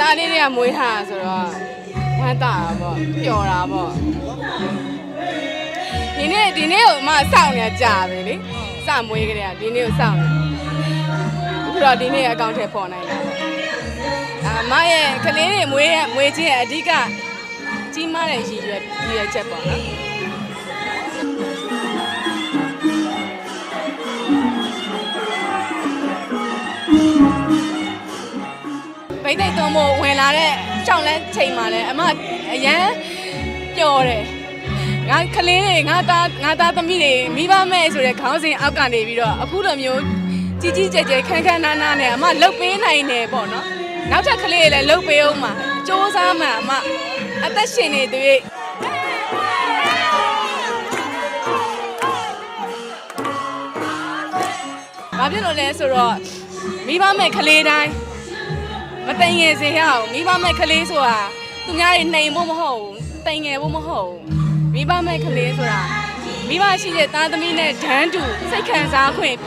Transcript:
သားလေးတွေကမွေးထားတာဆိုတော့ဝမ်းသာတာပေါ့ပျော်တာပေါ့ဒီနေ့ဒီနေ့ကိုအမစောင့်နေကြပြီလေစမွေးကြတဲ့ဒီနေ့ကိုစောင့်နေအခုတော့ဒီနေ့အကောင့်ထဲပေါ်နိုင်တာပေါ့အမရဲ့ကလေးတွေမွေးရမွေးခြင်းရဲ့အဓိကကြီးမားတဲ့ရည်ရွယ်ရည်ရွယ်ချက်ပေါ့နော် ဗိတ်သိက်သုံးဖို့ဝင်လာတဲ့ရှောင်းလန်းချိန်မှာလဲအမအရန်ပျော်တယ်ငါကလေးတွေငါသားငါသားသမီးတွေမိဘမဲ့ဆိုတဲ့ခေါင်းစဉ်အောက်ကနေပြီးတော့အခုလိုမျိုးကြီးကြီးကျယ်ကျယ်ခန်းခန်းနားနားနဲ့အမလှုပ်ပေးနိုင်တယ်ပေါ့နော်နောက်ထပ်ကလေးတွေလည်းလှုပ်ပေးအောင်မှာစူးစမ်းမှာအမအသက်ရှင်နေသေးဘာဖြစ်လို့လဲဆိုတော့မိဘမဲ့ကလေးတိုင်း မတိမ်ငယ်စေရအောင်မိဘမဲ့ကလေးဆိုတာသူများတွေနှိမ်ဖို့မဟုတ်ဘူးတိမ်ငယ်ဖို့မဟုတ်ဘူးမိဘမဲ့ကလေးဆိုတာမိဘရှိတဲ့သားသမီးနဲ့ဒန်းတူစိတ်ခံစားခွင့်